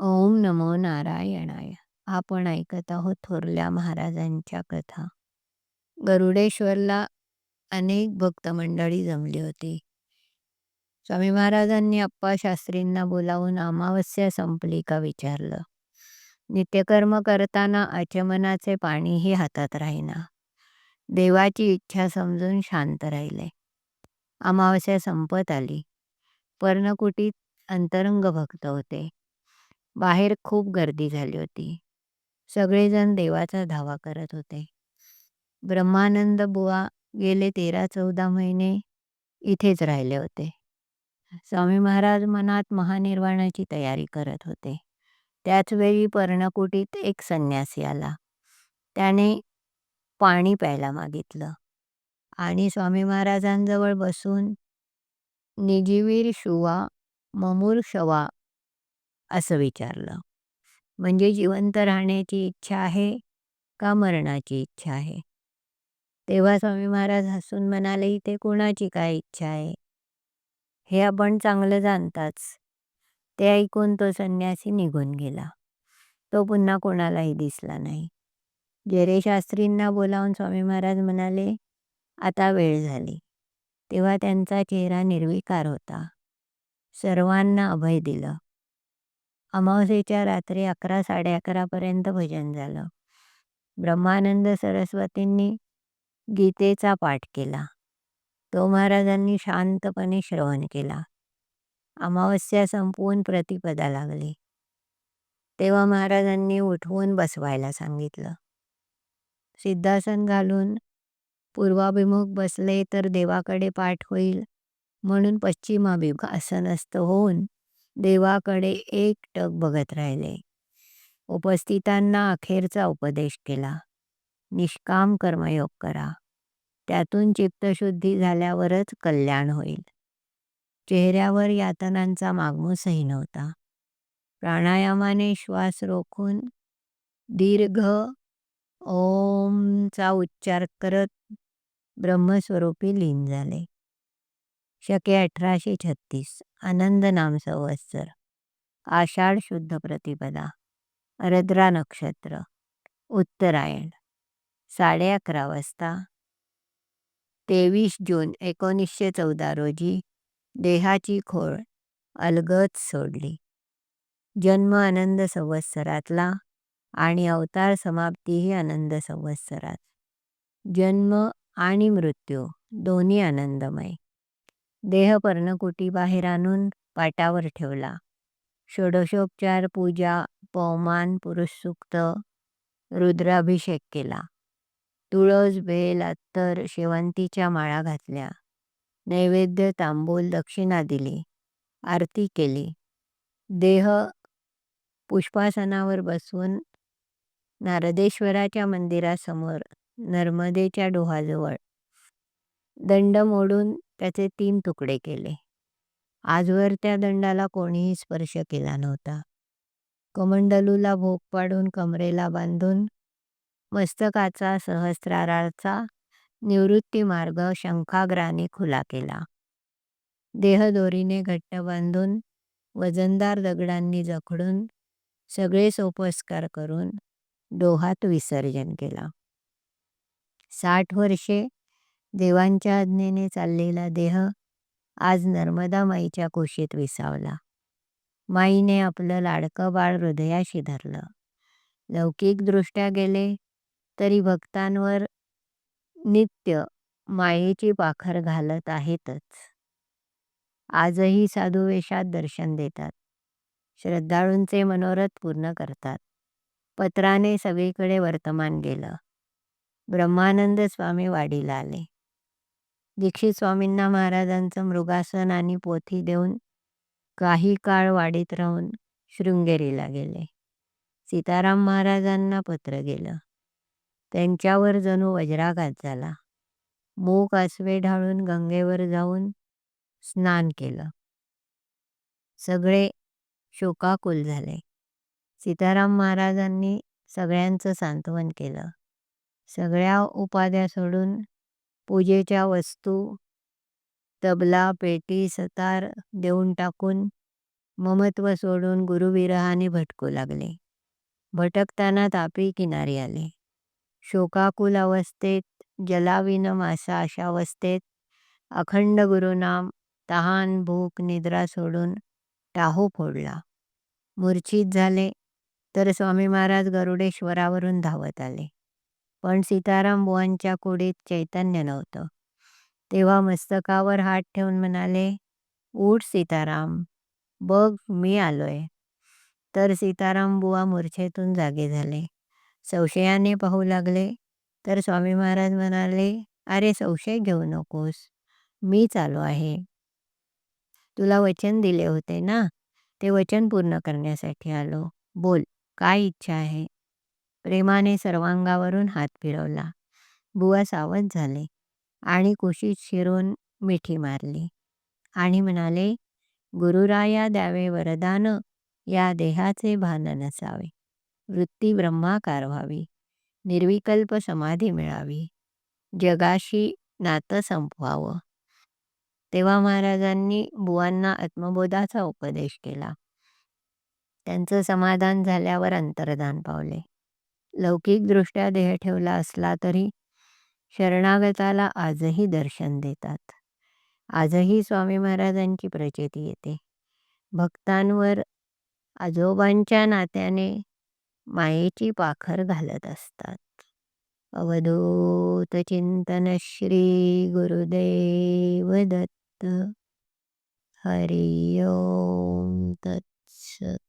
ओम नमो नारायणाय. आपण ऐकत आहोत थोरल्या महाराजांच्या कथा. गरुडेश्वरला अनेक भक्त मंडळी जमली होती. स्वामी महाराजांनी अप्पा शास्त्रींना बोलावून अमावस्या संपली का विचारलं. नित्यकर्म करताना आचमनाचे पाणीही हातात राहीना. देवाची इच्छा समजून शांत राहिले. अमावस्या संपत आली. पर्णकुटीत अंतरंग भक्त होते. बाहेर खूप गर्दी झाली होती. सगळेजण देवाचा धावा करत होते. ब्रह्मानंद बुवा गेले तेरा चौदा महिने इथेच राहिले होते. स्वामी महाराज मनात महानिर्वाणाची तयारी करत होते. त्याचवेळी पर्णकुटीत एक संन्यासी आला. त्याने पाणी प्यायला मागितलं आणि स्वामी महाराजांजवळ बसून निजीवीर शुवा ममूर शवा असं विचारलं. म्हणजे जिवंत राहण्याची इच्छा आहे का मरणाची इच्छा आहे? तेव्हा स्वामी महाराज हसून म्हणाले इथे कोणाची काय इच्छा आहे? हे आपण चांगलं जाणताच. ते ऐकून तो संन्यासी निघून गेला. तो पुन्हा कोणालाही दिसला नाही. जेरे शास्त्रींना बोलावून स्वामी महाराज म्हणाले आता वेळ झाली. तेव्हा त्यांचा चेहरा निर्विकार होता. सर्वांना अभय दिलं. अमावस्येच्या रात्री अकरा साडे अकरापर्यंत भजन झालं. ब्रह्मानंद सरस्वतींनी गीतेचा पाठ केला. तो महाराजांनी शांतपणे श्रवण केला. अमावस्या संपवून प्रतिपदा लागली. तेव्हा महाराजांनी उठवून बसवायला सांगितलं. सिद्धासन घालून पूर्वाभिमुख बसले तर देवाकडे पाठ होईल म्हणून पश्चिमाभिमुख आसनस्थ होऊन देवाकडे एकटक बघत राहिले. उपस्थितांना अखेरचा उपदेश केला. निष्काम कर्मयोग करा. त्यातून चित्तशुद्धी झाल्यावरच कल्याण होईल. चेहऱ्यावर यातनांचा मागमूसही नव्हता. प्राणायामाने श्वास रोखून दीर्घ ओमचा उच्चार करत ब्रह्मस्वरूपी लीन झाले. शके अठराशे छत्तीस. आनंद नाम संवत्सर. आषाढ शुद्ध प्रतिपदा. रद्रा नक्षत्र. उत्तरायण. साडे अकरा वाजता. तेवीस जून एकोणीसशे चौदा रोजी देहाची खोळ अलगद सोडली. जन्म आनंद संवत्सरातला आणि अवतार समाप्तीही आनंद संवत्सरात. जन्म आणि मृत्यू दोन्ही आनंदमय. देह पर्णकुटी बाहेर आणून पाटावर ठेवला. षोडशोपचार पूजा पवमान पुरुषसूक्त रुद्राभिषेक केला. तुळस बेल अत्तर शेवंतीच्या माळा घातल्या. नैवेद्य तांबूल दक्षिणा दिली. आरती केली. देह पुष्पासनावर बसवून नारदेश्वराच्या मंदिरासमोर नर्मदेच्या डोहाजवळ दंड मोडून त्याचे तीन तुकडे केले. आजवर त्या दंडाला कोणीही स्पर्श केला नव्हता. कमंडलूला भोग पाडून कमरेला बांधून मस्तकाचा सहस्राराचा निवृत्ती मार्ग शंखाग्राने खुला केला. देहदोरीने घट्ट बांधून वजनदार दगडांनी जखडून सगळे सोपस्कार करून डोहात विसर्जन केला. साठ वर्षे देवांच्या आज्ञेने चाललेला देह आज नर्मदा माईच्या कुशीत विसावला. माईने आपलं लाडकं बाळ हृदयाशी धरलं. लौकिकदृष्ट्या गेले तरी भक्तांवर नित्य मायेची पाखर घालत आहेतच. आजही साधू वेशात दर्शन देतात. श्रद्धाळूंचे मनोरथ पूर्ण करतात. पत्राने सगळीकडे वर्तमान गेलं ब्रह्मानंद स्वामी वाडीला आले. दीक्षित स्वामींना महाराजांचं मृगासन आणि पोथी देऊन काही काळ वाडीत राहून शृंगेरीला गेले. सीताराम महाराजांना पत्र गेलं. त्यांच्यावर जणू वज्राघात झाला. मूक आसवे ढाळून गंगेवर जाऊन स्नान केलं. सगळे शोकाकुल झाले. सीताराम महाराजांनी सगळ्यांचं सांत्वन केलं. सगळ्या उपाध्या सोडून पूजेच्या वस्तू तबला पेटी सतार देऊन टाकून ममत्व सोडून गुरुविरहाने भटकू लागले. भटकताना तापी किनारी आले. शोकाकुल अवस्थेत जलाविन मासा अशा अवस्थेत अखंड गुरुनाम तहान भूक निद्रा सोडून टाहो फोडला. मूर्छित झाले तर स्वामी महाराज गरुडेश्वरावरून धावत आले. पण सीताराम बुवांच्या कुडीत चैतन्य नव्हतं. तेव्हा मस्तकावर हात ठेवून म्हणाले उठ सीताराम बघ मी आलोय. तर सीताराम बुवा मूर्छेतून जागे झाले. संशयाने पाहू लागले. तर स्वामी महाराज म्हणाले अरे संशय घेऊ नकोस. मीच आलो आहे. तुला वचन दिले होते ना? ते वचन पूर्ण करण्यासाठी आलो. बोल काय इच्छा आहे? प्रेमाने सर्वांगावरून हात फिरवला. बुवा सावध झाले आणि कुशीत शिरून मिठी मारली. आणि म्हणाले गुरुराया द्यावे वरदान या देहाचे भान नसावे. वृत्ती ब्रह्माकार व्हावी. निर्विकल्प समाधी मिळावी. जगाशी नातं संपवावं. तेव्हा महाराजांनी बुवांना आत्मबोधाचा उपदेश केला. त्यांचं समाधान झाल्यावर अंतर्धान पावले. लौकिकदृष्ट्या देह ठेवला असला तरी शरणागताला आजही दर्शन देतात. आजही स्वामी महाराजांची प्रचिती येते. भक्तांवर आजोबांच्या नात्याने मायेची पाखर घालत असतात. अवधूत चिंतन श्री गुरुदेव दत्त. हरिओम तत्सत.